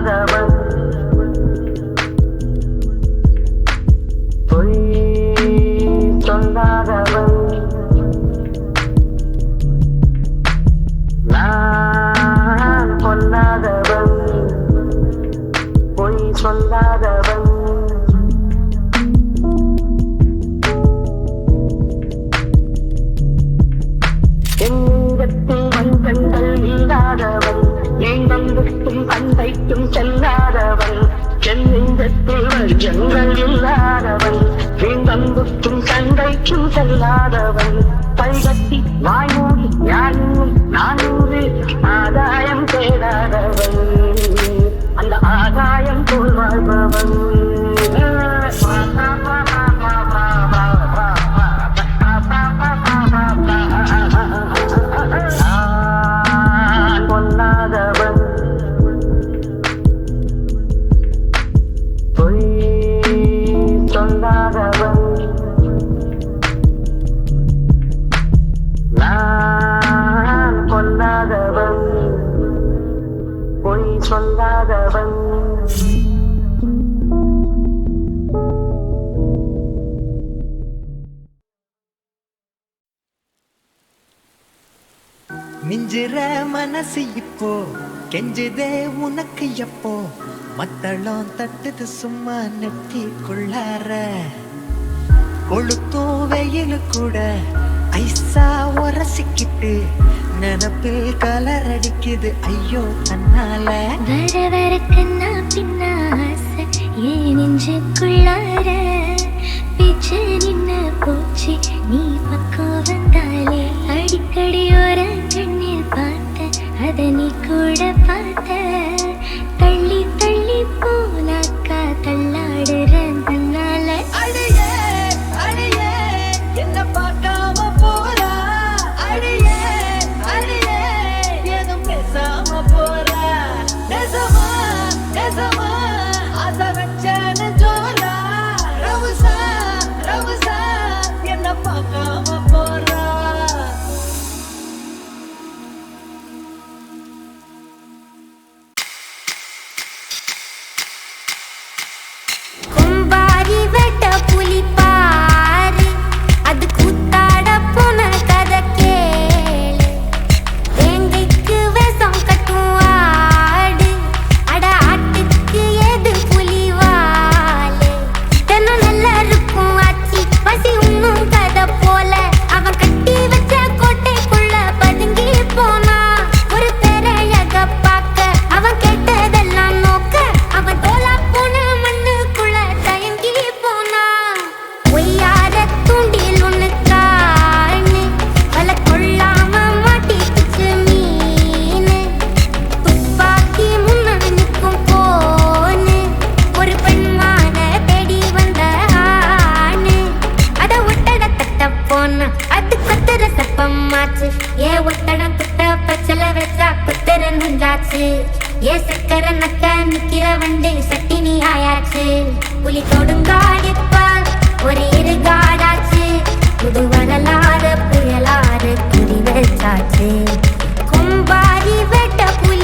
mother. எங்கேக்கும் செல்லாதவன் என் இந்தத்தில் வஞ்சங்கள் இல்லாதவன் வீண்டம்புக்கும் சண்டைக்கும் செல்லாதவன். கைகட்டி வாய்மூடி யாரும் நான் மிஞ்சிற மனசு இப்போ கெஞ்சுதே உனக்கு எப்போ? மத்தளம் தட்டுது சும்மா நெட்டி கொள்ளார கொளுத்தும் வெயில் கூட ஐசா உரசிக்கிட்டு நினப்பில் கலர் அடிக்குது ஐயோ தன்னால வர வர கண்ணா ஏ நெஞ்சுக்குள்ள நிக்கிற நிக்கிற வண்டு சட்டினி ஆயாச்சு. புலி கொடுங்காடிப்பால் ஒரு இரு காடாச்சு. புது வரலாறு புயலாறு புரி வச்சாச்சு கும்பாரி வெட்ட புலி